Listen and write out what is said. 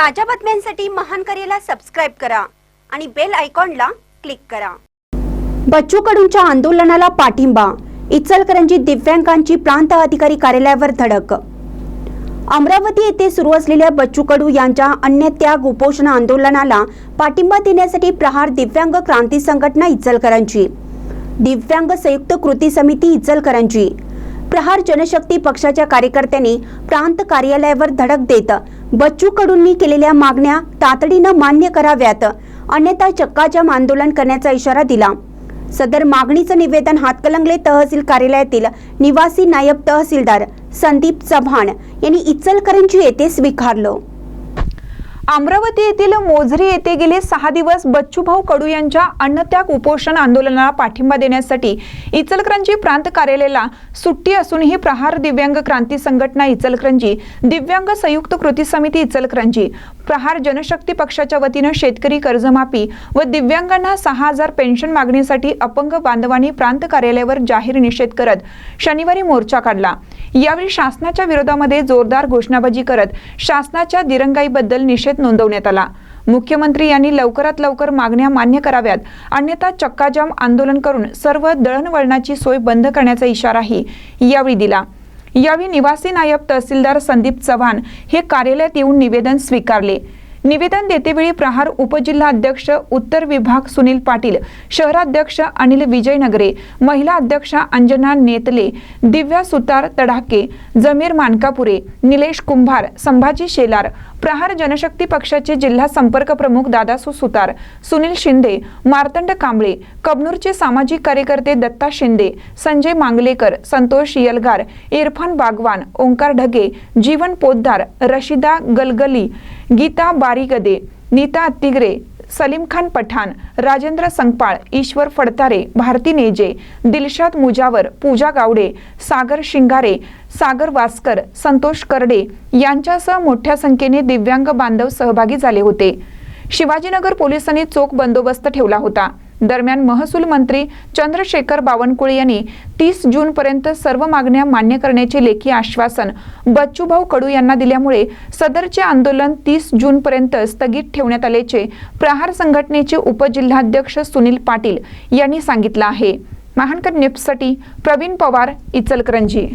ताज्या बातम्यांसाठी महान करेला सबस्क्राईब करा आणि बेल आयकॉनला क्लिक करा. बच्चू कडूंच्या आंदोलनाला पाठिंबा इचलकरंजी दिव्यांगांची प्रांत अधिकारी कार्यालयावर धडक. अमरावती येथे सुरू असलेल्या बच्चू कडू यांच्या अन्य त्याग उपोषण आंदोलनाला पाठिंबा देण्यासाठी प्रहार दिव्यांग क्रांती संघटना इचलकरंजी. दिव्यांग संयुक्त कृती समिती इचलकरंजी. प्रहार जनशक्ती पक्षाच्या कार्यकर्त्यांनी प्रांत कार्यालयावर धडक देत बच्चू कडूंनी केलेल्या मागण्या तातडीनं मान्य कराव्यात. अन्यथा चक्काजाम आंदोलन करण्याचा इशारा दिला. सदर मागणीचं निवेदन हातकलंगले तहसील कार्यालयातील निवासी नायब तहसीलदार संदीप चव्हाण यांनी इचलकरंजी येथे स्वीकारलं. अमरावती येथील मोझरी येथे गेले सहा दिवस बच्चूभाऊ कडू यांच्या अन्नत्याग उपोषण आंदोलनाला पाठिंबा देण्यासाठी इचलकरंजी प्रांत कार्यालयाला सुट्टी असूनही प्रहार दिव्यांग क्रांती संघटना इचलकरंजी दिव्यांग संयुक्त कृती समिती इचलकरंजी प्रहार जनशक्ती पक्षाच्या वतीनं शेतकरी कर्जमाफी व दिव्यांगांना सहा हजार पेन्शन मागणीसाठी अपंग बांधवांनी प्रांत कार्यालयावर जाहीर निषेध करत शनिवारी मोर्चा काढला. यावेळी शासनाच्या विरोधामध्ये जोरदार घोषणाबाजी करत शासनाच्या दिरंगाईबद्दल निषेध नोंदवण्यात आला. मुख्यमंत्री यांनी लवकरात लवकर मागण्या मान्य कराव्यात. अन्यथा चक्काजाम आंदोलन करून सर्व दळणवळणाची सोय बंद करण्याचा इशाराही यावेळी दिला. यावेळी निवासी नायब तहसीलदार संदीप चव्हाण हे कार्यालयात येऊन निवेदन स्वीकारले. निवेदन देतेवेळी प्रहार उपजिल्हाध्यक्ष उत्तर विभाग सुनील पाटील शहराध्यक्ष अनिल विजयनगरे महिला अध्यक्ष अंजना नेतले दिव्या सुतार तडाके जमीर मानकापुरे निलेश कुंभार संभाजी शेलार प्रहार जनशक्ती पक्षाचे जिल्हा संपर्क प्रमुख दादासू सुतार सुनील शिंदे मार्तंड कांबळे कबनूरचे सामाजिक कार्यकर्ते दत्ता शिंदे संजय मांगलेकर संतोष यलगार इरफान बागवान ओंकार ढगे जीवन पोद्दार रशिदा गलगली गीता बारीगदे नीता अत्तिगरे सलीम खान पठाण राजेंद्र संगपाळ ईश्वर फडतारे भारती नेजे दिलशाद मुजावर पूजा गावडे सागर शिंगारे सागर वासकर संतोष करडे यांच्यासह मोठ्या संख्येने दिव्यांग बांधव सहभागी झाले होते. शिवाजीनगर पोलिसांनी चोख बंदोबस्त ठेवला होता. दरम्यान महसूल मंत्री चंद्रशेखर बावनकुळे यांनी तीस जून पर्यंत सर्व मागण्या मान्य करण्याचे लेखी आश्वासन बच्चूभाऊ कडू यांना दिल्यामुळे सदरचे आंदोलन तीस जून पर्यंत स्थगित ठेवण्यात आल्याचे प्रहार संघटनेचे उपजिल्हाध्यक्ष सुनील पाटील यांनी सांगितलं आहे. महानकर न्यूजसाठी प्रवीण पवार इचलकरंजी.